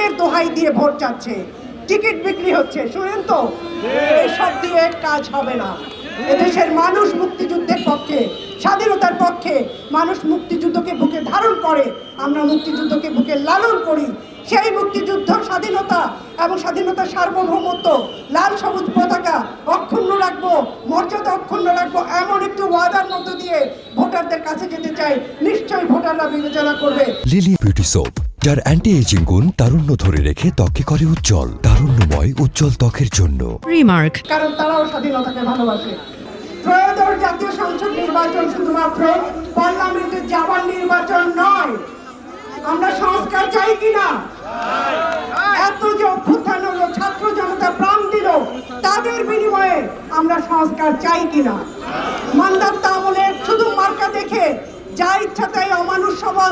নামের দোহাই দিয়ে ভোট চাচ্ছে। টিকিট বিক্রি হচ্ছে, শুনেন তো। এসব দিয়ে কাজ হবে না। এদেশের মানুষ মুক্তিযুদ্ধের পক্ষে, স্বাধীনতার পক্ষে মানুষ মুক্তিযুদ্ধকে বুকে ধারণ করে, আমরা মুক্তিযুদ্ধকে বুকে লালন করি। সেই মুক্তিযুদ্ধ, স্বাধীনতা এবং স্বাধীনতার সার্বভৌমত্ব, লাল সবুজ পতাকা অক্ষুণ্ণ রাখব, মর্যাদা অক্ষুণ্ণ রাখব, এমন একটু ওয়াদার মধ্য দিয়ে ভোটারদের কাছে যেতে চাই। নিশ্চয়ই ভোটাররা বিবেচনা করবে। লিলি বিউটি সোপ যার অ্যান্টি এজিং গুণ তারুণ্য ধরে রেখে ত্বকে করে উজ্জ্বল তারুণ্যময় উজ্জ্বল ত্বকের জন্য। Remark. কারণ তারাও স্বাধীনতাকে ভালোবাসে। ত্রয়োদশ জাতীয় সংসদ নির্বাচন শুধুমাত্র পার্লামেন্টের যাওয়ার নির্বাচন নয়। আমরা সংস্কার চাই কিনা? এত যে অভ্যুত্থান হলো ছাত্র জনতা প্রাণ দিল তাদের বিনিময়ে আমরা সংস্কার চাই কিনা? মান্দাত্তা আমলে শুধু মার্কা দেখে যা ইচ্ছা তাই অমানুষ সভা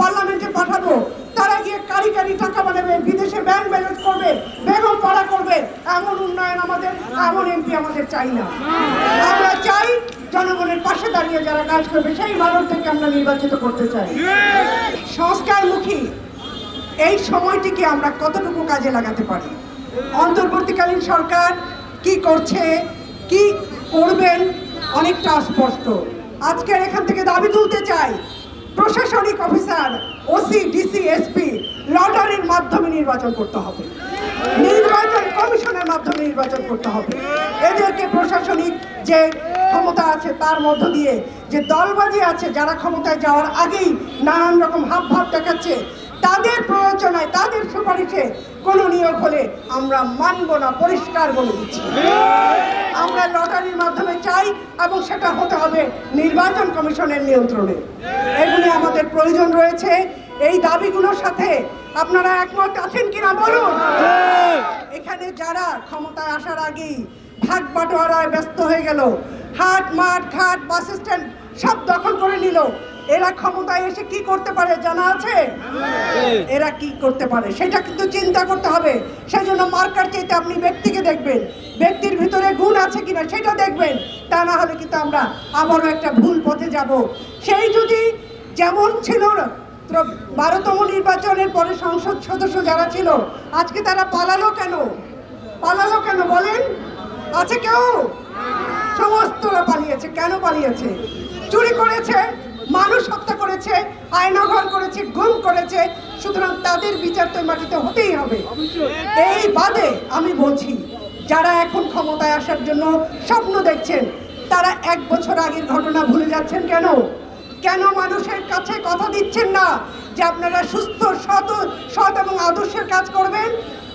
পার্লামেন্টে পাঠাবো। তারা গিয়ে কারি কারি টাকা বানাবে, বিদেশে ব্যাংক ব্যালেন্স করবে, বেগম পড়া করবে। এমন উন্নয়ন আমাদের, এমন এমপি আমাদের চাই না। আমরা চাই জনগণের পাশে দাঁড়িয়ে যারা কাজ করবে, সেই মানুষদেরকে আমরা নির্বাচিত করতে চাই। সংস্কারমুখী, এই সময়টিকে আমরা কতটুকু কাজে লাগাতে পারি? অন্তর্বর্তীকালীন সরকার কি করছে, কি করবেন, অনেকটা স্পষ্ট। আজকের এখান থেকে দাবি তুলতে চাই প্রশাসনিক অফিসার ওসি ডিসি এসপি লটারির মাধ্যমে নির্বাচন করতে হবে। নির্বাচন কমিশনের মাধ্যমে নির্বাচন করতে হবে। এদেরকে প্রশাসনিক যে ক্ষমতা আছে তার মধ্য দিয়ে যে দলবাজি আছে যারা ক্ষমতায় যাওয়ার আগেই নানান রকম হাব ভাব দেখাচ্ছে, তাদের প্রয়োজনায় সুপারিশে কোনো নিয়োগ হলে আমরা মানব না, পরিষ্কার বলে দিচ্ছি। আমরা লটারির মাধ্যমে চাই এবং সেটা হতে হবে নির্বাচন কমিশনের নিয়ন্ত্রণে। এগুলি আমাদের প্রয়োজন রয়েছে। এই দাবিগুলোর সাথে আপনারা একমত আছেন কিনা বলুন? এখানে যারা ক্ষমতায় আসার আগেই ভাগ বাটোয়ারায় ব্যস্ত হয়ে গেল, হাট, মাঠ, ঘাট, বাস স্ট্যান্ড সব দখল করে নিল এরা ক্ষমতায় এসে কি করতে পারে জানা আছে? এরা কি করতে পারে? সেটা কিন্তু চিন্তা করতে হবে। সেই জন্য মার্কার চাইতে আপনি ব্যক্তিকে দেখবেন। ব্যক্তির ভিতরে গুণ আছে কিনা সেটা দেখবেন। তা না হলে কিন্তু আমরা আবারও একটা ভুল পথে যাব। সেই যদি যেমন ছিল বারোতম নির্বাচনের পরে সংসদ সদস্য যারা ছিল আজকে তারা পালালো কেন? পালালো কেন বলেন? আছে কেউ? সমস্তরা পালিয়েছে চুরি করেছে মানুষ হত্যা করেছে আয়নাঘর করেছে গুম করেছে, সুতরাং তাদের বিচার তো মাটিতে হতেই হবে। এই বাদে আমি বলছি, যারা এখন ক্ষমতায় আসার জন্য স্বপ্ন দেখছেন, তারা এক বছর আগের ঘটনা ভুলে যাচ্ছেন কেন? কেন মানুষের কাছে কথা দিচ্ছেন না যে আপনারা সুস্থ, সৎ সৎ এবং আদর্শের কাজ করবেন?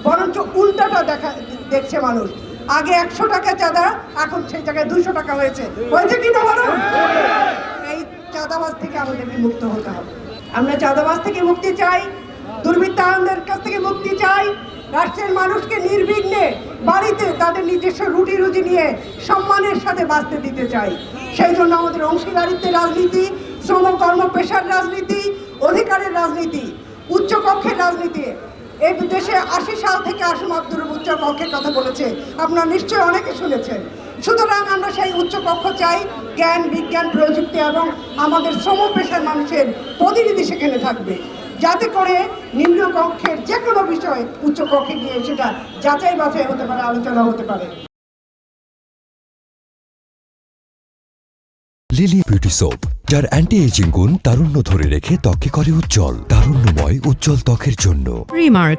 বরঞ্চ উল্টাটা দেখা, দেখছে মানুষ। আগে একশো টাকা চাঁদা, এখন সেই জায়গায় দুশো টাকা হয়েছে। হয়েছে কি না বলো? এই চাঁদাবাজ থেকে আমাদেরকে মুক্ত হতে হবে। আমরা চাঁদাবাজ থেকে মুক্তি চাই দুর্বৃত্তায়নদের কাছ থেকে মুক্তি চাই। রাষ্ট্রের মানুষকে নির্বিঘ্নে বাড়িতে তাদের নিজস্ব রুটি রুজি নিয়ে সম্মানের সাথে বাঁচতে দিতে চাই। সেই জন্য আমাদের অংশীদারিত্বের রাজনীতি, শ্রম, কর্ম, পেশার রাজনীতি, অধিকারের রাজনীতি, উচ্চ কক্ষের রাজনীতি এই দেশে আশি সাল থেকে আসিম আব্দুর উচ্চ কক্ষের কথা বলেছে। আপনারা নিশ্চয়ই অনেকে শুনেছেন। সুতরাং আমরা সেই উচ্চ কক্ষ চাই জ্ঞান বিজ্ঞান প্রযুক্তি এবং আমাদের শ্রম পেশার মানুষের প্রতিনিধি সেখানে থাকবে যাতে করে নিম্ন কক্ষের যে কোনো বিষয় উচ্চ কক্ষে গিয়ে সেটা যাচাই বাছাই হতে পারে আলোচনা হতে পারে লিলি বিউটি সোপ যার অ্যান্টি এজিং গুণ তারুণ্য ধরে রেখে ত্বকে করে উজ্জ্বল তারুণ্যময় উজ্জ্বল ত্বকের জন্য Remark.